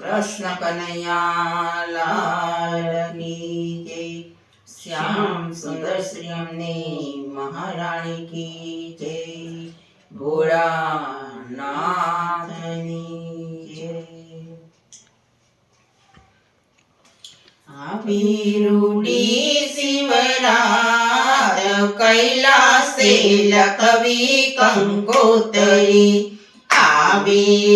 કૃષ્ણ કનૈયા લાલ કી જય શ્યામ સુંદર શ્રી અમને મહારાણી કી જય ભોળાનાથની જય આવીરૂડી શિવરાત કૈલાસે લખવી કંકોતરી આવી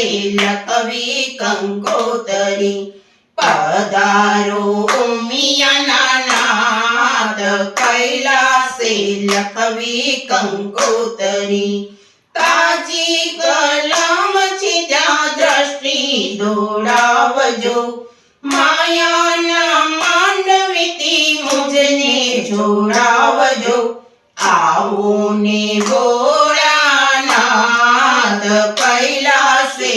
કૈલાસે કવિ કંકોતરી પધારો ઉમિયાના નાથ કૈલાસે કંકોતરી તાજી કલમ છે દ્રષ્ટિ દોડાવજો માયાના માનવીતી મુજને જોડાવજો આવો ને કૈલાસે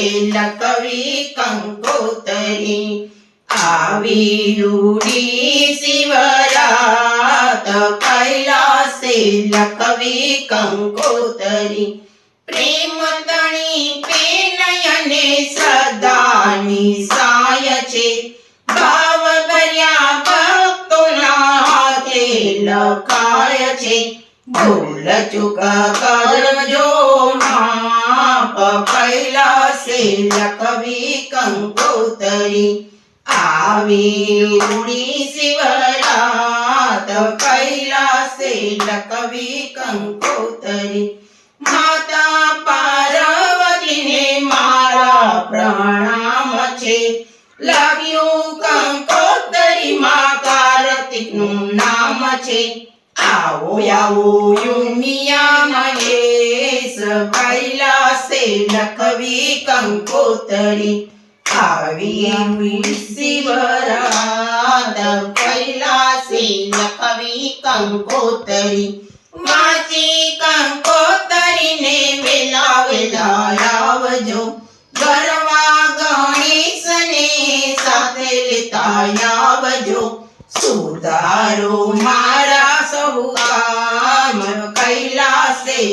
લકવી કંકોતરી આવી રૂડી શિવરાત, કૈલાસે લકવી કંકોતરી. પ્રેમ તણી પેનયને સદાની સાય છે. ભાવ ભર્યા ભક્તોના હાથે લખાય છે. ભૂલ ચૂક કરજો માપ કૈલાસે લખવી કંકોતરી. આવી ઉડી શિવરાત કૈલાસે લખવી કંકોતરી. માતા પાર્વતીને મારા પ્રણામ છે. લાગ્યું કંકોતરી માં કાર્તિકનું નામ છે. લખવી કંકોતરી. આવી શિવરાત કૈલાસે લખવી કંકોતરી. વાંચી કંકોતરીને વેલા વેલા આવજો. ગરવા ગણેશને સાથે લેતા આવજો. સુધારો મારા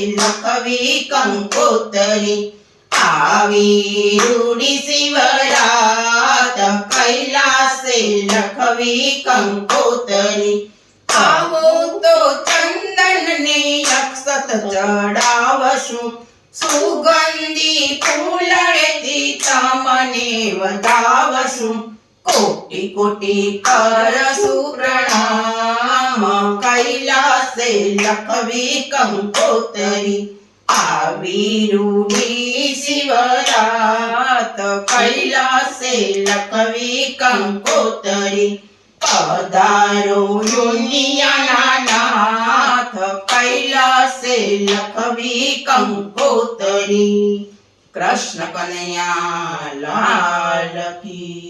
કૈલાસે લખવી કંકોતરી આવી રૂડી શિવરાત કૈલાસે લખવી કંકોતરી આવો તો ચંદન ને અક્ષત ચડાવશું કોટી કોટી કર સુપ્રણામ કૈલાસે લખવી કંકોતરી આવી રૂઢી શિવરાત કૈલાસે લખવી કંકોતરી પધારો યુનિયાના નાથ કૈલાસે લખવી કંકોતરી કૃષ્ણ કનૈયા લાલ કી